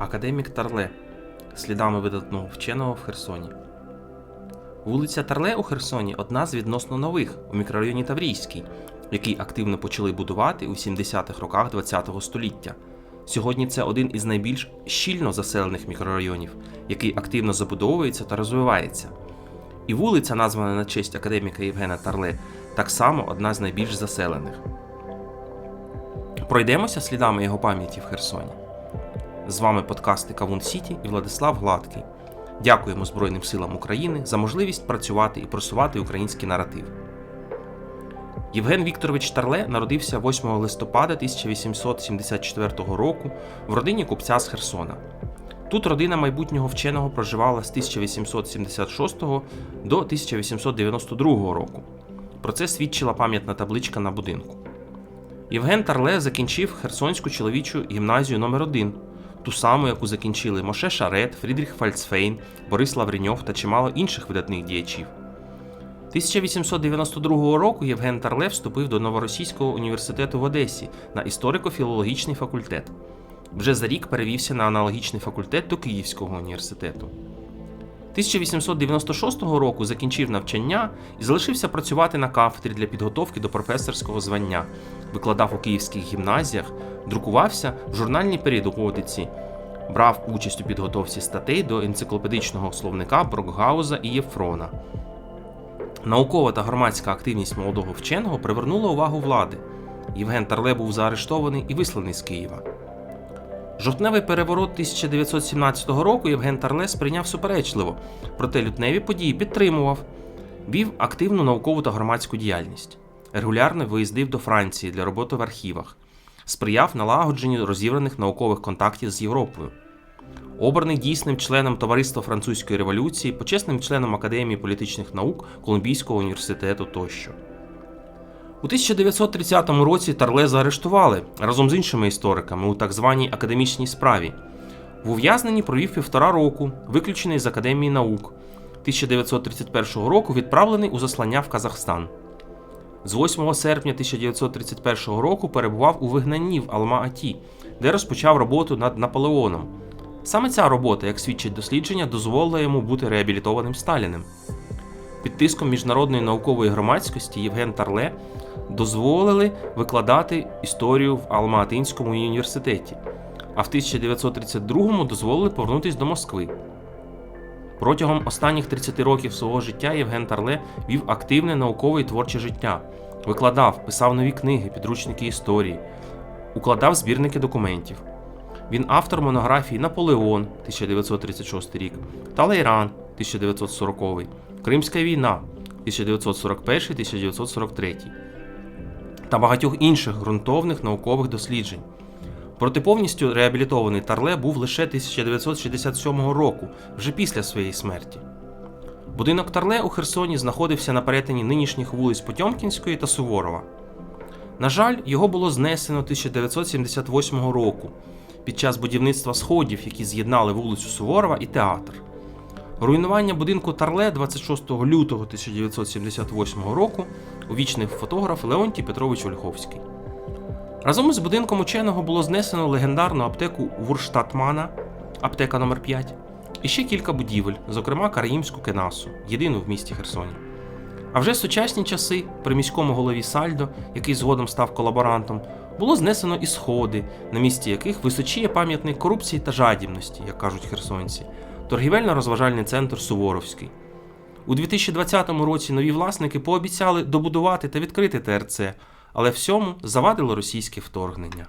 Академік Тарле слідами видатного вченого в Херсоні. Вулиця Тарле у Херсоні одна з відносно нових у мікрорайоні Таврійський, який активно почали будувати у 70-х роках ХХ століття. Сьогодні це один із найбільш щільно заселених мікрорайонів, який активно забудовується та розвивається. І вулиця, названа на честь академіка Євгена Тарле, так само одна з найбільш заселених. Пройдемося слідами його пам'яті в Херсоні. З вами подкасти Кавун Сіті і Владислав Гладкий. Дякуємо Збройним силам України за можливість працювати і просувати український наратив. Євген Вікторович Тарле народився 8 листопада 1874 року в родині купця з Херсона. Тут родина майбутнього вченого проживала з 1876 до 1892 року. Про це свідчила пам'ятна табличка на будинку. Євген Тарле закінчив Херсонську чоловічу гімназію номер 1 ту саму, яку закінчили Моше Шарет, Фрідріх Фальцфейн, Борис Лавреньов та чимало інших видатних діячів. 1892 року Євген Тарле вступив до Новоросійського університету в Одесі на історико-філологічний факультет. Вже за рік перевівся на аналогічний факультет до Київського університету. 1896 року закінчив навчання і залишився працювати на кафедрі для підготовки до професорського звання, викладав у київських гімназіях, друкувався в журнальній періодиці, брав участь у підготовці статей до енциклопедичного словника Брокгауза і Єфрона. Наукова та громадська активність молодого вченого привернула увагу влади. Євген Тарле був заарештований і висланий з Києва. Жовтневий переворот 1917 року Євген Тарле сприйняв суперечливо, проте лютневі події підтримував, вів активну наукову та громадську діяльність, регулярно виїздив до Франції для роботи в архівах, сприяв налагодженню розібраних наукових контактів з Європою. Обраний дійсним членом Товариства Французької революції, почесним членом Академії політичних наук Колумбійського університету тощо. У 1930 році Тарле заарештували разом з іншими істориками у так званій академічній справі. В ув'язненні провів півтора року, виключений з Академії наук. 1931 року відправлений у заслання в Казахстан. З 8 серпня 1931 року перебував у вигнанні в Алма-Аті, де розпочав роботу над Наполеоном. Саме ця робота, як свідчить дослідження, дозволила йому бути реабілітованим Сталіним. Під тиском міжнародної наукової громадськості Євген Тарле дозволили викладати історію в Алма-Атинському університеті, а в 1932-му дозволили повернутися до Москви. Протягом останніх 30 років свого життя Євген Тарле вів активне наукове і творче життя, викладав, писав нові книги, підручники історії, укладав збірники документів. Він автор монографії Наполеон 1936 рік, Талейран 1940, Кримська війна 1941-1943 та багатьох інших ґрунтовних наукових досліджень. Проте повністю реабілітований Тарле був лише 1967 року, вже після своєї смерті. Будинок Тарле у Херсоні знаходився на перетині нинішніх вулиць Потьомкінської та Суворова. На жаль, його було знесено 1978 року під час будівництва сходів, які з'єднали вулицю Суворова і театр. Руйнування будинку Тарле 26 лютого 1978 року увічнив фотограф Леонтій Петрович Ольховський. Разом із будинком ученого було знесено легендарну аптеку Вурштатмана, аптека номер 5 і ще кілька будівель, зокрема Караїмську кенасу, єдину в місті Херсоні. А вже в сучасні часи при міському голові Сальдо, який згодом став колаборантом, було знесено і сходи, на місці яких височіє пам'ятник корупції та жадібності, як кажуть херсонці, торгівельно-розважальний центр Суворовський. У 2020 році нові власники пообіцяли добудувати та відкрити ТРЦ, але всьому завадило російське вторгнення.